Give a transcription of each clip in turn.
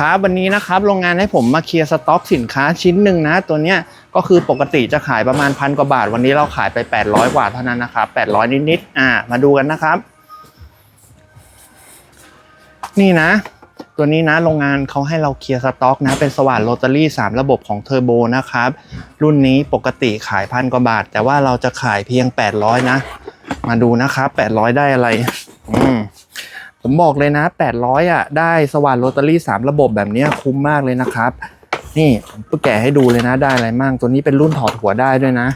ครับวันนี้นะครับโรงงานให้ผมมาเคลียร์สต็อกสินค้าชิ้นหนึ่งนะ ตัวเนี้ยก็คือปกติจะขายประมาณพันกว่าบาท วันนี้เราขายไป 800 กว่าเท่านั้นนะครับ800 นิดๆอ่า มาดูกันนะครับ นี่นะ ตัวนี้นะโรงงานเขาให้เราเคลียร์สต็อกนะ เป็นสว่านโรตารี่ 3 ระบบของเทอร์โบนะครับ รุ่นนี้ปกติขายพันกว่าบาท แต่ว่าเราจะขายเพียง 800 นะ มาดูนะครับ 800 ได้อะไร อืม ผมบอกเลยนะ 800อะได้สว่านโรตารี่ 3 ระบบแบบนี้คุ้มมากเลยนะครับ นี่ผมก็แกะให้ดูเลยนะได้อะไรมั่งตัวนี้เป็นรุ่นถอดหัวได้ด้วยนะ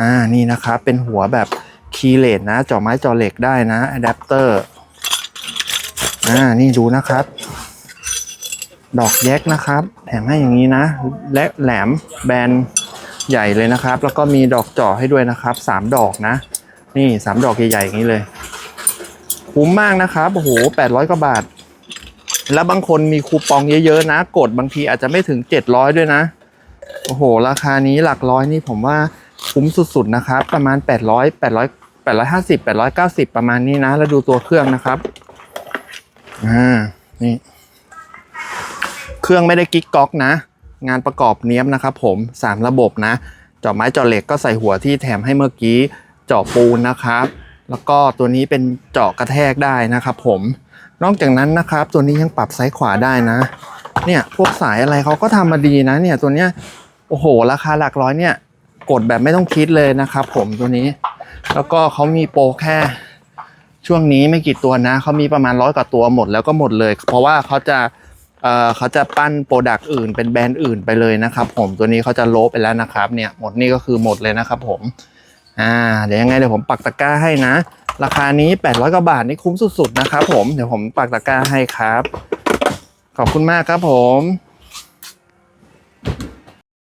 อ่านี่นะครับ เป็นหัวแบบคีเลสนะจ่อไม้จ่อเหล็กได้นะอะแดปเตอร์อ่านี่ดูนะครับ ดอกแยกนะครับ แถมให้อย่างนี้นะ และแหลมแบนใหญ่เลยนะครับ แล้วก็มีดอกจ่อให้ด้วยนะครับสามดอกนะ นี่สามดอกใหญ่ๆอย่างนี้เลย คุ้มมากนะครับโอ้โหแปดร้อยกว่าบาท แล้วบางคนมีคูปองเยอะๆนะ กดบางทีอาจจะไม่ถึงเจ็ดร้อยด้วยนะ โอ้โห ราคานี้หลักร้อยนี่ผมว่าคุ้มสุดๆนะครับ ประมาณแปดร้อยแปดร้อยแปดร้อยห้าสิบแปดร้อยเก้าสิบประมาณนี้นะ แล้วดูตัวเครื่องนะครับ อ่า นี่ เครื่องไม่ได้กิ๊กก๊อกนะ งานประกอบเนี้ยบนะครับผมสามระบบนะจาะไม้จาะเหล็กก็ใส่หัวที่แถมให้เมื่อกี้จาะปูนนะครับ แล้วก็ตัวนี้เป็นเจาะกระแทกได้นะครับผม นอกจากนั้นนะครับตัวนี้ยังปรับไซส์ขวาได้นะ เนี่ยพวกสายอะไรเขาก็ทำมาดีนะ เนี่ยตัวเนี้ยโอ้โห ราคาหลักร้อยเนี่ย กดแบบไม่ต้องคิดเลยนะครับผมตัวนี้ แล้วก็เขามีโปรแค่ช่วงนี้ไม่กี่ตัวนะเขามีประมาณร้อยกว่าตัวหมดแล้วก็หมดเลย เพราะว่าเขาจะเอ่อเขาจะปั้นโปรดักต์อื่นเป็นแบรนด์อื่นไปเลยนะครับผมตัวนี้เขาจะโลบไปแล้วนะครับเนี่ยหมดนี่ก็คือหมดเลยนะครับผม อ่าเดี๋ยวยังไงเดี๋ยวผมปักตะกร้าให้นะ ราคานี้ 800กว่าบาทนี่คุ้มสุดๆนะครับผมเดี๋ยวผมปักตะกร้าให้ครับ ขอบคุณมากครับผม